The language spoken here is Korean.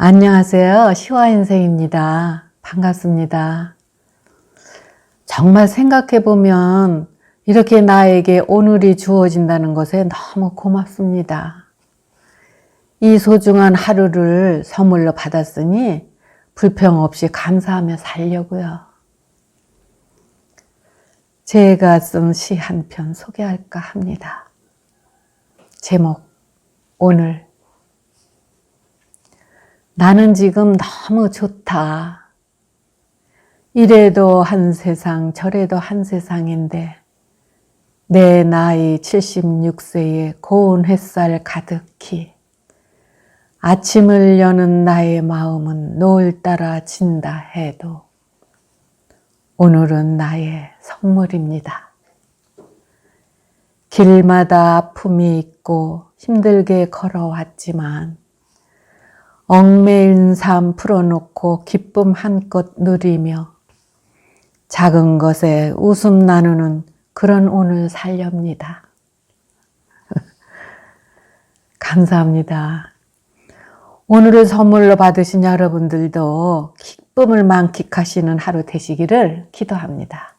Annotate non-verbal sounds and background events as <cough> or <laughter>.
안녕하세요. 시화인생입니다. 반갑습니다. 정말 생각해보면 이렇게 나에게 오늘이 주어진다는 것에 너무 고맙습니다. 이 소중한 하루를 선물로 받았으니 불평 없이 감사하며 살려고요. 제가 쓴 시 한 편 소개할까 합니다. 제목, 오늘. 나는 지금 너무 좋다. 이래도 한 세상, 저래도 한 세상인데, 내 나이 76세에 고운 햇살 가득히, 아침을 여는 나의 마음은 노을 따라 진다 해도, 오늘은 나의 선물입니다. 길마다 아픔이 있고 힘들게 걸어왔지만, 얽매인 삶 풀어놓고 기쁨 한껏 누리며 작은 것에 웃음 나누는 그런 오늘 살렵니다. <laughs> 감사합니다. 오늘을 선물로 받으신 여러분들도 기쁨을 만끽하시는 하루 되시기를 기도합니다.